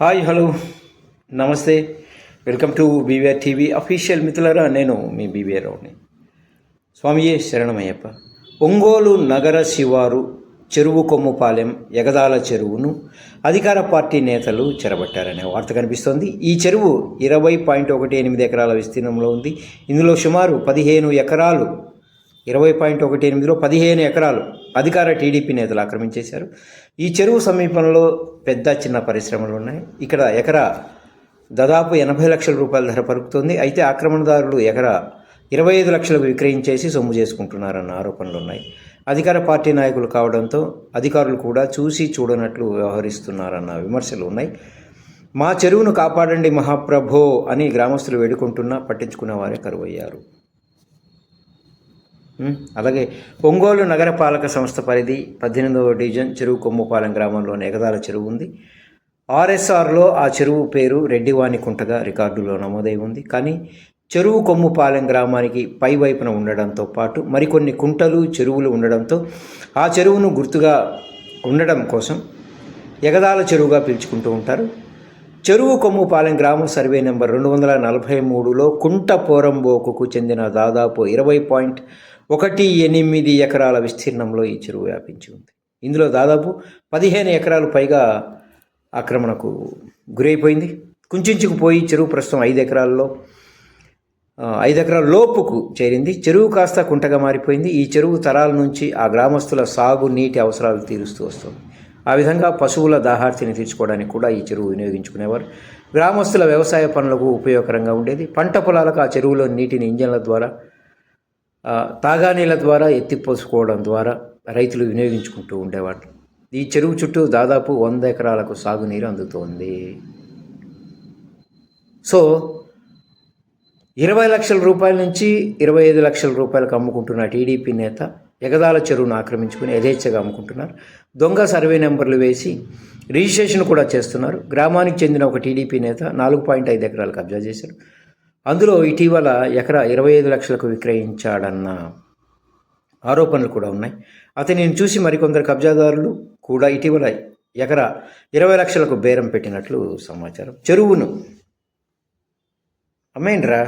Hi hello. నమస్తే. Welcome to BVR TV official మిత్రులరా నేను మీ బీవీఆర్ రావుని స్వామియే శరణమయ్యప్ప. ఒంగోలు నగర శివారు చెరువు కొమ్ముపాలెం ఎగదాల చెరువును అధికార పార్టీ నేతలు చెరబట్టారనే వార్త కనిపిస్తోంది. ఈ చెరువు ఇరవై పాయింట్ ఒకటి ఎనిమిది ఎకరాల విస్తీర్ణంలో ఉంది. ఇందులో సుమారు పదిహేను ఎకరాలు ఇరవై పాయింట్ ఒకటి ఎనిమిదిలో పదిహేను ఎకరాలు అధికార టీడీపీ నేతలు ఆక్రమించేశారు. ఈ చెరువు సమీపంలో పెద్ద చిన్న పరిశ్రమలు ఉన్నాయి. ఇక్కడ ఎకరా దాదాపు ఎనభై లక్షల రూపాయల ధర పలుకుతుంది. అయితే ఆక్రమణదారులు ఎకరా ఇరవై ఐదు లక్షలకు విక్రయించేసి సొమ్ము చేసుకుంటున్నారన్న ఆరోపణలు ఉన్నాయి. అధికార పార్టీ నాయకులు కావడంతో అధికారులు కూడా చూసి చూడనట్లు వ్యవహరిస్తున్నారన్న విమర్శలు ఉన్నాయి. మా చెరువును కాపాడండి మహాప్రభో అని గ్రామస్తులు వేడుకుంటున్నా పట్టించుకునే వారే కరువయ్యారు. అలాగే ఒంగోలు నగరపాలక సంస్థ పరిధి పద్దెనిమిదవ డివిజన్ చెరువు కొమ్ముపాలెం గ్రామంలోని ఎగదాల చెరువు ఉంది. ఆర్ఎస్ఆర్లో ఆ చెరువు పేరు రెడ్డివాణి కుంటగా రికార్డులో నమోదై ఉంది. కానీ చెరువు కొమ్ముపాలెం గ్రామానికి పై వైపున ఉండడంతో పాటు మరికొన్ని కుంటలు చెరువులు ఉండడంతో ఆ చెరువును గుర్తుగా ఉండడం కోసం ఎగదాల చెరువుగా పిలుచుకుంటూ ఉంటారు. చెరువు కొమ్ముపాలెం గ్రామ సర్వే నెంబర్ రెండు వందల నలభై మూడులో కుంట పోరంబోకుకు చెందిన దాదాపు ఇరవై పాయింట్ ఒకటి ఎనిమిది ఎకరాల విస్తీర్ణంలో ఈ చెరువు వ్యాపించి ఉంది. ఇందులో దాదాపు పదిహేను ఎకరాలు పైగా ఆక్రమణకు గురైపోయింది. కుంచుకుపోయి చెరువు ప్రస్తుతం ఐదు ఎకరాల్లో ఐదు ఎకరాల లోపుకు చేరింది. చెరువు కాస్త కుంటగా మారిపోయింది. ఈ చెరువు తరాల నుంచి ఆ గ్రామస్తుల సాగు నీటి అవసరాలు తీరుస్తూ వస్తుంది. ఆ విధంగా పశువుల దాహార్తిని తీర్చుకోవడానికి కూడా ఈ చెరువు వినియోగించుకునేవారు. గ్రామస్తుల వ్యవసాయ పనులకు ఉపయోగకరంగా ఉండేది. పంట పొలాలకు ఆ చెరువులో నీటిని ఇంజన్ల ద్వారా తాగానీల తాగానీళ్ళ ద్వారా ఎత్తిపోసుకోవడం ద్వారా రైతులు వినియోగించుకుంటూ ఉండేవాళ్ళు ఈ చెరువు చుట్టూ దాదాపు వంద ఎకరాలకు సాగునీరు అందుతోంది. సో ఇరవై లక్షల రూపాయల నుంచి ఇరవై ఐదు లక్షల రూపాయలకు అమ్ముకుంటున్న టీడీపీ నేత ఎగదాల చెరువును ఆక్రమించుకుని యథేచ్ఛగా అమ్ముకుంటున్నారు. దొంగ సర్వే నెంబర్లు వేసి రిజిస్ట్రేషన్ కూడా చేస్తున్నారు. గ్రామానికి చెందిన ఒక టీడీపీ నేత నాలుగు పాయింట్ ఐదు ఎకరాలు కబ్జా చేశారు. అందులో ఇటీవల ఎకరా ఇరవై ఐదు లక్షలకు విక్రయించాడన్న ఆరోపణలు కూడా ఉన్నాయి. అతనిని చూసి మరికొందరు కబ్జాదారులు కూడా ఇటీవల ఎకరా ఇరవై లక్షలకు బేరం పెట్టినట్లు సమాచారం. చెరువును అమ్మేండ్రా